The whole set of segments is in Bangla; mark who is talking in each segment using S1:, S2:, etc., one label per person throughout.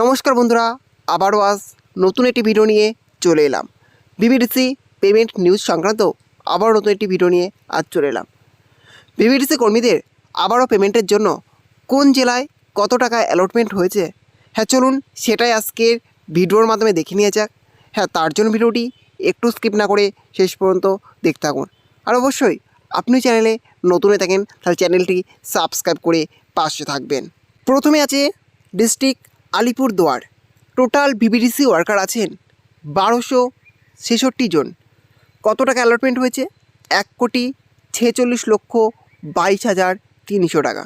S1: নমস্কার বন্ধুরা, আবারও আজ নতুন একটি ভিডিও নিয়ে চলে এলাম। বিবিডিসি পেমেন্ট নিউজ সংক্রান্ত আবারও নতুন একটি ভিডিও নিয়ে আজ চলে এলাম। বিবিডিসি কর্মীদের আবারও পেমেন্টের জন্য কোন জেলায় কত টাকা অ্যালটমেন্ট হয়েছে? হ্যাঁ চলুন সেটাই আজকের ভিডিওর মাধ্যমে দেখে নিয়ে যাক। হ্যাঁ তার জন্য ভিডিওটি একটু স্কিপ না করে শেষ পর্যন্ত দেখতে থাকুন। আর অবশ্যই আপনি চ্যানেলে নতুন হয়ে থাকেন, তাহলে চ্যানেলটি সাবস্ক্রাইব করে পাশে থাকবেন। প্রথমে আছে district Alipurduar total BBDC worker আছেন বারোশো ছেষট্টি জন। কত টাকা অ্যালটমেন্ট হয়েছে? এক কোটি ছেচল্লিশ লক্ষ বাইশ হাজার তিনশো টাকা।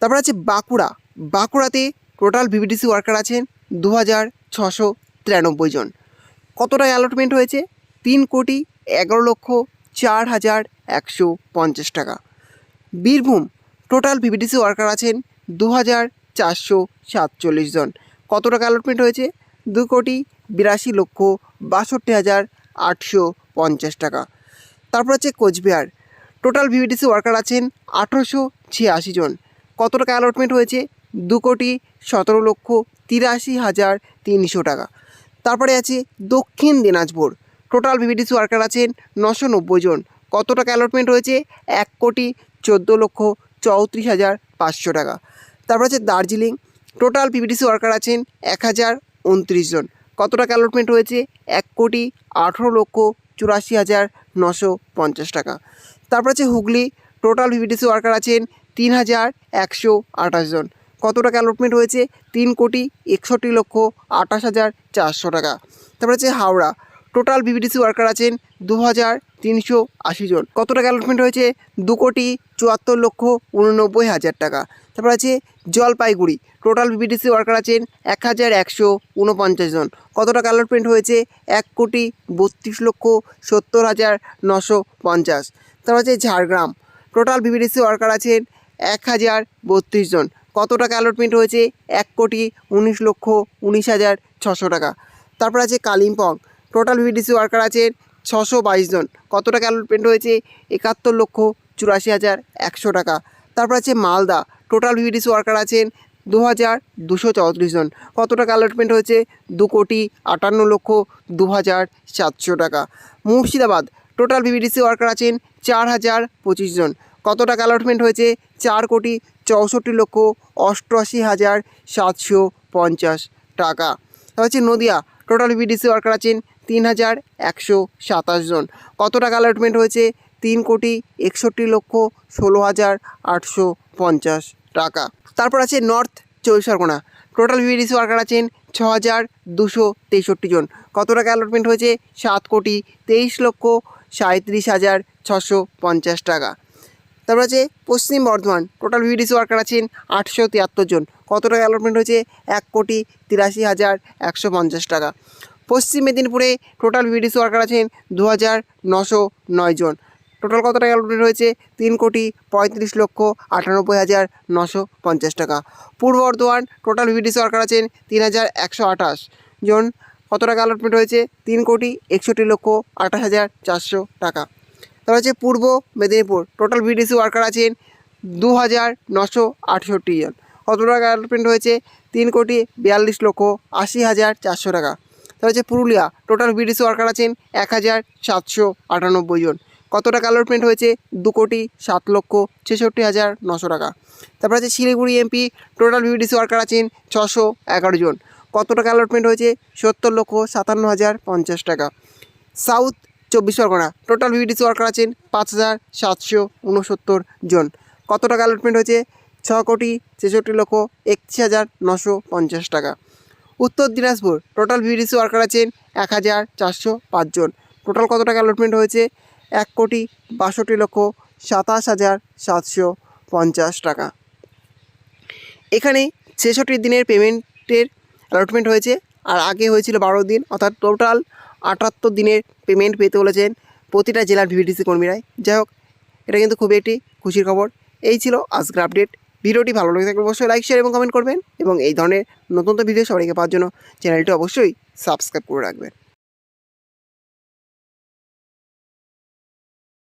S1: তারপর আছে Bankura. বাঁকুড়াতে total B B D C worker আছেন দু হাজার ছশো তিরানব্বই জন। কত টাকা অ্যালটমেন্ট হয়েছে? তিন কোটি এগারো লক্ষ চার হাজার একশো পঞ্চাশ টাকা। বীরভূম। টোটাল বিবিডিসি ওয়ার্কার আছেন দু হাজার চারশো সাতচল্লিশ জন। কত টাকা অ্যালটমেন্ট হয়েছে? দু কোটি বিরাশি লক্ষ বাষট্টি হাজার আটশো পঞ্চাশ টাকা। তারপর আছে কোচবিহার। টোটাল বিবিডিসি ওয়ার্কার আছেন আঠেরোশো ছিয়াশি জন। কত টাকা অ্যালটমেন্ট হয়েছে? দু কোটি সতেরো লক্ষ তিরাশি হাজার তিনশো টাকা। তারপরে আছে দক্ষিণ দিনাজপুর। টোটাল বিবিডিসি ওয়ার্কার আছেন নশো নব্বই জন। কত টাকা অ্যালটমেন্ট হয়েছে? এক কোটি চোদ্দ লক্ষ চৌত্রিশ হাজার পাঁচশো টাকা। তারপর আছে দার্জিলিং। টোটাল পিবিডিসি ওয়ার্কার আছেন এক হাজার উনত্রিশ জন। কত টাকা অ্যালটমেন্ট হয়েছে? এক কোটি আঠেরো লক্ষ চুরাশি হাজার নশো পঞ্চাশ টাকা। তারপর আছে হুগলি। টোটাল পিবিডিসি ওয়ার্কার আছেন তিন হাজার একশো আঠাশ জন। কত টাকা অ্যালটমেন্ট হয়েছে? তিন কোটি একষট্টি লক্ষ আঠাশ হাজার চারশো টাকা। তারপর আছে হাওড়া। টোটাল বিবিডিসি ওয়ার্কার আছেন দু হাজার তিনশো আশি জন। কত টাকা অ্যালটমেন্ট হয়েছে দু কোটি চুয়াত্তর লক্ষ উননব্বই হাজার টাকা। তারপর আছে জলপাইগুড়ি। টোটাল বিবিডিসি ওয়ার্কার আছেন এক হাজার একশো উনপঞ্চাশ জন। কত টাকা অ্যালটমেন্ট হয়েছে? এক কোটি বত্রিশ লক্ষ সত্তর হাজার নশো পঞ্চাশ। তারপর আছে ঝাড়গ্রাম। টোটাল বিবিডিসি ওয়ার্কার আছেন এক হাজার বত্রিশ জন। কত টাকা অ্যালটমেন্ট হয়েছে? এক কোটি উনিশ লক্ষ উনিশ হাজার ছশো টাকা। তারপর আছে কালিম্পং। টোটাল বিডিসি ওয়ার্কার আছেন ছশো বাইশ জন। কত টাকা অ্যালটমেন্ট হয়েছে? একাত্তর লক্ষ চুরাশি হাজার একশো টাকা। তারপর আছে মালদা। টোটাল বিডিসি ওয়ার্কার আছেন দু হাজার দুশো চৌত্রিশ জন। কত টাকা অ্যালটমেন্ট হয়েছে? দু কোটি আটান্ন লক্ষ দু হাজার সাতশো টাকা। মুর্শিদাবাদ। টোটাল বিবিডিসি ওয়ার্কার আছেন চার হাজার পঁচিশ জন। কত টাকা অ্যালটমেন্ট হয়েছে? চার কোটি চৌষট্টি লক্ষ অষ্টআশি হাজার সাতশো পঞ্চাশ টাকা। হচ্ছে নদিয়া। টোটাল বিডিসি ওয়ার্কার আছেন তিন হাজার একশো সাতাশ জন। কত টাকা অ্যালটমেন্ট হয়েছে? তিন কোটি একষট্টি লক্ষ ষোলো হাজার আটশো পঞ্চাশ টাকা। তারপর আছে নর্থ চব্বিশ পরগনা। টোটাল বিবিডিসি ওয়ার্কার আছেন ছ হাজার দুশো তেষট্টি জন। কত টাকা অ্যালটমেন্ট হয়েছে? সাত কোটি তেইশ লক্ষ সাঁত্রিশ হাজার ছশো পঞ্চাশ টাকা। তারপর আছে পশ্চিম বর্ধমান। টোটাল বিবিডিসি ওয়ার্কার আছেন আটশো তিয়াত্তর জন। কত টাকা অ্যালটমেন্ট হয়েছে? এক কোটি তিরাশি হাজার একশো পঞ্চাশ টাকা। পশ্চিম মেদিনীপুরে টোটাল বিবিডিসি ওয়ার্কার আছেন দু হাজার নশো নয় জন। টোটাল কত টাকা অ্যালটমেন্ট হয়েছে? তিন কোটি পঁয়ত্রিশ লক্ষ আটানব্বই হাজার নশো পঞ্চাশ টাকা। পূর্ব বর্ধমান টোটাল বিবিডিসি ওয়ার্কার আছেন তিন হাজার একশো আঠাশ জন। কত টাকা অ্যালটমেন্ট হয়েছে? তিন কোটি একষট্টি লক্ষ আঠাশ হাজার চারশো টাকা। তারপর হচ্ছে পূর্ব মেদিনীপুর। টোটাল বিডিসি ওয়ার্কার আছেন দু হাজার নশো আটষট্টি জন। কত টাকা অ্যালটমেন্ট হয়েছে? তিন কোটি বিয়াল্লিশ লক্ষ আশি হাজার চারশো টাকা। তারপর হচ্ছে পুরুলিয়া। টোটাল বিডিসি ওয়ার্কার আছেন এক হাজার সাতশো আটানব্বই জন। কত টাকা অ্যালটমেন্ট হয়েছে? দু কোটি সাত লক্ষ ছেষট্টি হাজার নশো টাকা। তারপর আছে Siliguri MP total BDC worker আছেন ছশো এগারো জন। কত টাকা অ্যালটমেন্ট হয়েছে? সত্তর লক্ষ সাতান্ন হাজার পঞ্চাশ টাকা। সাউথ চব্বিশ পরগনা টোটাল বিবিডিসি ওয়ার্কার আছেন পাঁচ হাজার সাতশো উনসত্তর জন। কত টাকা অ্যালটমেন্ট হয়েছে? ছ কোটি ছেষট্টি লক্ষ একত্রিশ হাজার নশো পঞ্চাশ টাকা। উত্তর দিনাজপুর টোটাল বিবিডিসি ওয়ার্কার আছেন এক হাজার চারশো পাঁচজন টোটাল কত টাকা অ্যালটমেন্ট হয়েছে? এক কোটি বাষট্টি লক্ষ সাতাশ হাজার সাতশো পঞ্চাশ টাকা। এখানে ছেষট্টি দিনের পেমেন্টের অ্যালটমেন্ট হয়েছে। আর আগে হয়েছিল বারো দিন, অর্থাৎ টোটাল আটাত্তর দিনের পেমেন্ট পেতে বলেছেন প্রতিটা জেলার ভিভিডিসি কর্মীরাই। যাই হোক, এটা কিন্তু খুবই একটি খুশির খবর। এই ছিল আজকের আপডেট ভিডিওটি ভালো লেগে থাকলে অবশ্যই লাইক শেয়ার এবং কমেন্ট করবেন এবং এই ধরনের নতুন ভিডিও সবাইকে পাওয়ার জন্য চ্যানেলটি অবশ্যই সাবস্ক্রাইব করে রাখবেন।